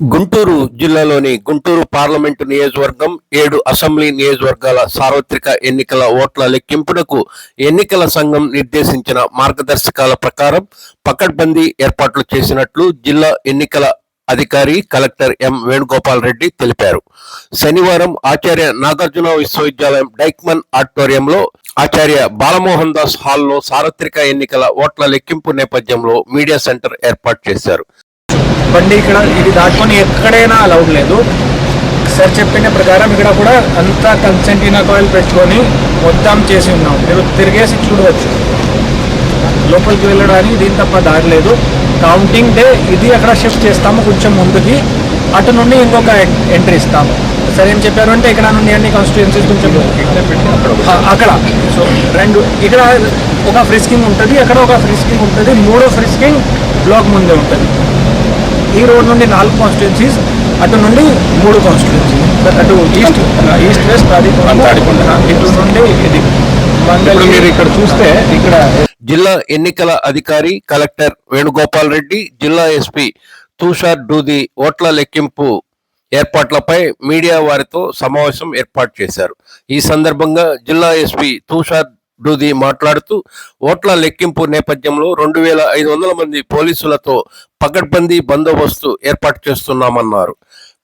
గుంటూరు జిల్లాలోని గుంటూరు పార్లమెంటు నియోజకవర్గం ఏడు అసెంబ్లీ నియోజకవర్గాల సార్వత్రిక ఎన్నికల ఓట్ల లెక్కింపునకు ఎన్నికల సంఘం నిర్దేశించిన మార్గదర్శకాల ప్రకారం పకడ్బందీ ఏర్పాట్లు చేసినట్లు జిల్లా ఎన్నికల అధికారి కలెక్టర్ ఎం వేణుగోపాల్ రెడ్డి తెలిపారు. శనివారం ఆచార్య నాగార్జున విశ్వవిద్యాలయం డైక్మన్ ఆడిటోరియంలో ఆచార్య బాలమోహన్ దాస్ హాల్లో సార్వత్రిక ఎన్నికల ఓట్ల లెక్కింపు నేపథ్యంలో మీడియా సెంటర్ ఏర్పాటు చేశారు. బండి ఇక్కడ ఇది దాటుకొని ఎక్కడైనా అలౌడ్ లేదు. సార్ చెప్పిన ప్రకారం ఇక్కడ కూడా అంతా కన్సెంటినా కాయిల్ పెట్టుకొని మొత్తం చేసి ఉన్నాం. మీరు తిరిగేసి చూడవచ్చు. లోపలికి వెళ్ళడానికి దీని తప్ప దారి లేదు. కౌంటింగ్ డే ఇది అక్కడ షిఫ్ట్ చేస్తాము కొంచెం ముందుకి. అటు నుండి ఇంకొక ఎంట్రీ ఇస్తాము. సార్ ఏం చెప్పారు అంటే ఇక్కడ నుండి అన్ని కాన్స్టిట్యుయెన్సీస్ కొంచెం అక్కడ సో రెండు ఇక్కడ ఒక ఫ్రిస్కింగ్ ఉంటుంది అక్కడ ఒక ఫ్రిస్కింగ్ ఉంటుంది మూడో ఫ్రిస్కింగ్ బ్లాక్ ముందే ఉంటుంది. ఈ రోడ్ నుండి నాలుగు కాన్స్టిట్యున్సీస్ అటు నుండి మూడు కాన్స్టిట్యున్సీ అటు ఈస్ట్ ఈస్ట్ వెస్ట్ అది ఇటు నుండి ఇది మీరు ఇక్కడ చూస్తే ఇక్కడ జిల్లా ఎన్నికల అధికారి కలెక్టర్ వేణుగోపాల్ రెడ్డి జిల్లా ఎస్పీ తుషార్ డూది ఓట్ల లెక్కింపు ఏర్పాట్లపై మీడియా వారితో సమావేశం ఏర్పాటు చేశారు. ఈ సందర్భంగా జిల్లా ఎస్పీ తుషార్ డూది మాట్లాడుతూ ఓట్ల లెక్కింపు నేపథ్యంలో రెండు వేల ఐదు వందల మంది పోలీసులతో పగడ్బందీ బందోబస్తు ఏర్పాటు చేస్తున్నామన్నారు.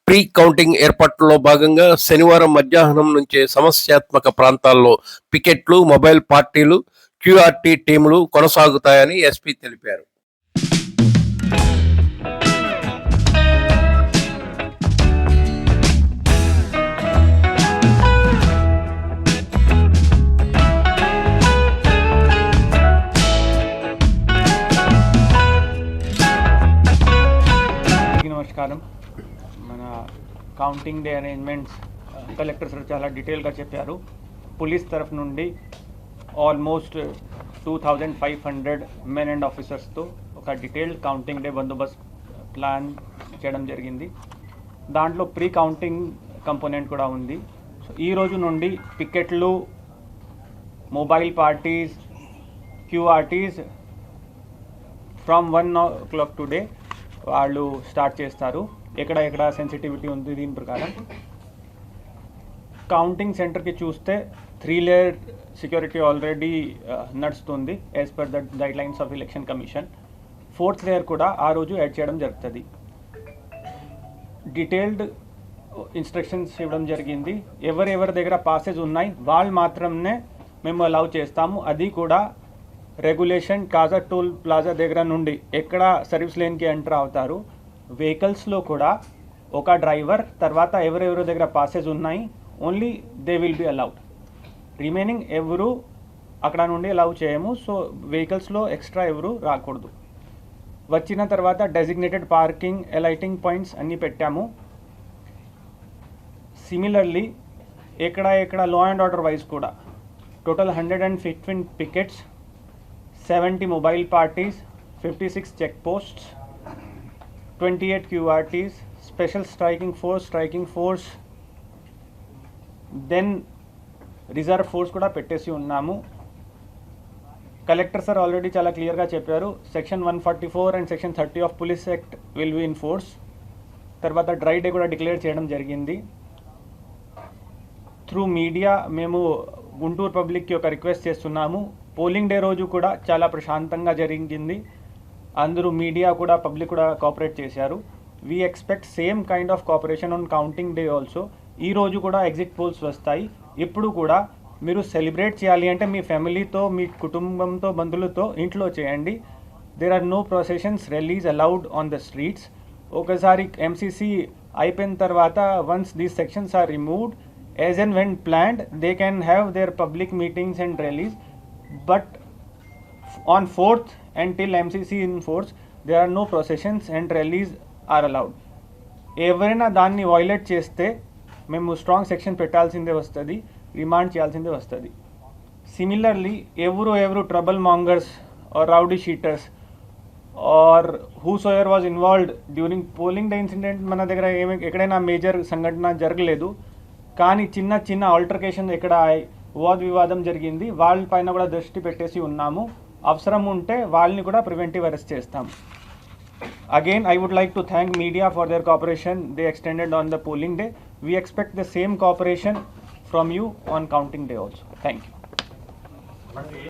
ప్రీ కౌంటింగ్ ఏర్పాట్లలో భాగంగా శనివారం మధ్యాహ్నం నుంచే సమస్యాత్మక ప్రాంతాల్లో పికెట్లు మొబైల్ పార్టీలు క్యూఆర్టీ టీంలు కొనసాగుతాయని ఎస్పీ తెలిపారు. Counting day arrangements collector sir చాలా డీటెయిల్గా చెప్పారు. పోలీస్ తరఫు నుండి almost two thousand five hundred men and ఆఫీసర్స్తో ఒక డీటెయిల్డ్ కౌంటింగ్ డే బందోబస్త్ ప్లాన్ చేయడం జరిగింది. దాంట్లో ప్రీ కౌంటింగ్ కంపోనెంట్ కూడా ఉంది. సో ఈ రోజు నుండి పికెట్లు mobile parties QRTs from one o'clock today వాళ్ళు స్టార్ట్ చేస్తారు. ఎక్కడ ఎక్కడ సెన్సిటివిటీ ఉంది దీని ప్రకారం. కౌంటింగ్ సెంటర్కి చూస్తే త్రీ లేయర్ సెక్యూరిటీ ఆల్రెడీ నడుస్తుంది as per the guidelines of election commission fourth layer కూడా ఆ రోజు యాడ్ చేయడం జరుగుతుంది. డీటెయిల్డ్ ఇన్స్ట్రక్షన్స్ ఇవ్వడం జరిగింది. ఎవరెవరి దగ్గర పాసెస్ ఉన్నాయి వాళ్ళు మాత్రమే మేము అలౌ చేస్తాము. అది కూడా రెగ్యులేషన్ కాజా టోల్ ప్లాజా దగ్గర నుండి ఎక్కడ సర్వీస్ లేన్కి ఎంటర్ అవుతారు వెహికల్స్లో కూడా ఒక డ్రైవర్ తర్వాత ఎవరెవరి దగ్గర పాసెస్ ఉన్నాయి only they will be allowed remaining ఎవరు అక్కడ నుండి అలౌ చేయము సో వెహికల్స్లో ఎక్స్ట్రా ఎవరు రాకూడదు. వచ్చిన తర్వాత డెసిగ్నేటెడ్ పార్కింగ్ ఎలైటింగ్ పాయింట్స్ అన్నీ పెట్టాము. సిమిలర్లీ ఎక్కడ ఎక్కడ లా అండ్ ఆర్డర్ వైజ్ కూడా total hundred and fifteen pickets seventy mobile parties fifty six check posts twenty eight special special striking force force, force then reserve force కూడా పెట్టేసి ఉన్నాము. Collector sir already చాలా క్లియర్గా చెప్పారు. Section one forty four and section thirty of police act will be in force తర్వాత dry day కూడా declare చేయడం జరిగింది. త్రూ మీడియా మేము గుంటూరు పబ్లిక్కి ఒక రిక్వెస్ట్ చేస్తున్నాము. పోలింగ్ డే రోజు కూడా చాలా ప్రశాంతంగా జరిగింది. అందరూ మీడియా కూడా పబ్లిక్ కూడా కోఆపరేట్ చేశారు. We expect same kind of cooperation on counting day also ఈ రోజు కూడా ఎగ్జిట్ పోల్స్ వస్తాయి. ఇప్పుడు కూడా మీరు సెలబ్రేట్ చేయాలి అంటే మీ ఫ్యామిలీతో మీ కుటుంబంతో బంధువులతో ఇంట్లో చేయండి. There are no processions release allowed on the streets ఒకసారి ఎంసీసీ అయిపోయిన తర్వాత once these sections are removed as and when planned they can have their public meetings and rallies but on fourth and till MCC in force there are no processions and rallies are allowed. ఎవరైనా దాన్ని violate చేస్తే మేము strong section పెట్టాల్సిందే వస్తుంది remand చేయాల్సిందే వస్తుంది. Similarly ఎవరు ఎవరు trouble mongers or rowdy sheeters or whosoever was involved during polling day incident మన దగ్గర ఏమి ఎక్కడైనా మేజర్ సంఘటన జరగలేదు కానీ చిన్న చిన్న ఆల్టర్కేషన్ ఎక్కడ వాద్ వివాదం జరిగింది వాళ్ళ పైన కూడా దృష్టి పెట్టేసి ఉన్నాము. అవసరం ఉంటే వాళ్ళని కూడా ప్రివెంటివ్ అరెస్ట్ చేస్తాం. Again I would like to thank media for their cooperation they extended on the polling day we expect the same cooperation from you on counting day also thank you